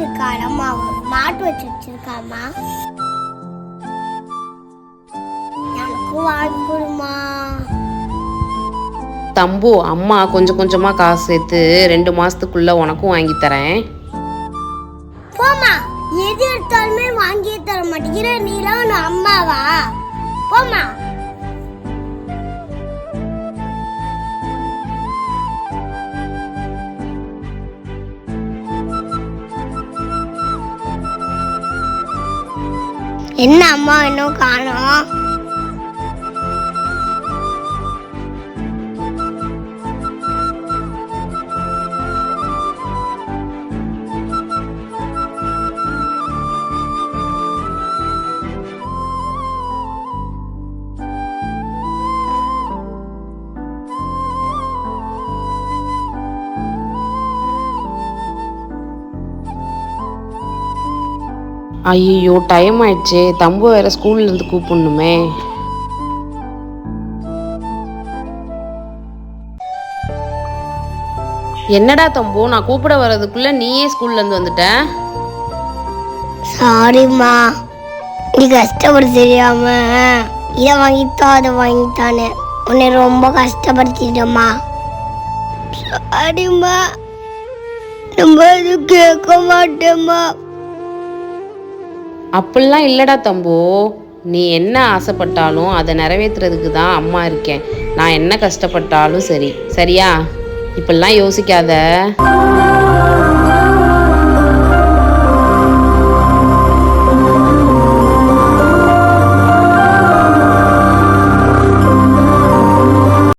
இருக்காளம்மா ஒரு மாட்டு வச்சு வச்சிருக்காமா எனக்கு வாங்கி கொடுமா தம்பு அம்மா கொஞ்சம் கொஞ்சமாக காசு சேர்த்து ரெண்டு மாதத்துக்குள்ளே உனக்கும் வாங்கி தரேன். போமா எது எடுத்தாலுமே வாங்கியே தர மாட்டேங்கிற நீலாம் அம்மாவா? போமா என்ன அம்மா இன்னும் காணும்? ஐயோ டைம் ஆயிடுச்சே. தம்பு வேற ஸ்கூல்ல இருந்து கூப்பிடணுமே. என்னடா தம்பு நான் கூப்பிட வர்றதுக்குள்ள நீயே ஸ்கூல்ல இருந்து வந்துட்ட? சாரிம்மா நீ கஷ்டப்பட தெரியாம இதை வாங்கித்தா அதை வாங்கித்தானே உன்னை ரொம்ப கஷ்டப்படுத்திட்டம்மா. சாரிம்மா நம்ம எதுவும் கேட்க மாட்டேம்மா. அப்படிலாம் இல்லைடா தம்பு. நீ என்ன ஆசைப்பட்டாலும் அதை நிறைவேற்றுறதுக்கு தான் அம்மா இருக்கேன். நான் என்ன கஷ்டப்பட்டாலும் சரி. சரியா? இப்படிலாம் யோசிக்காத.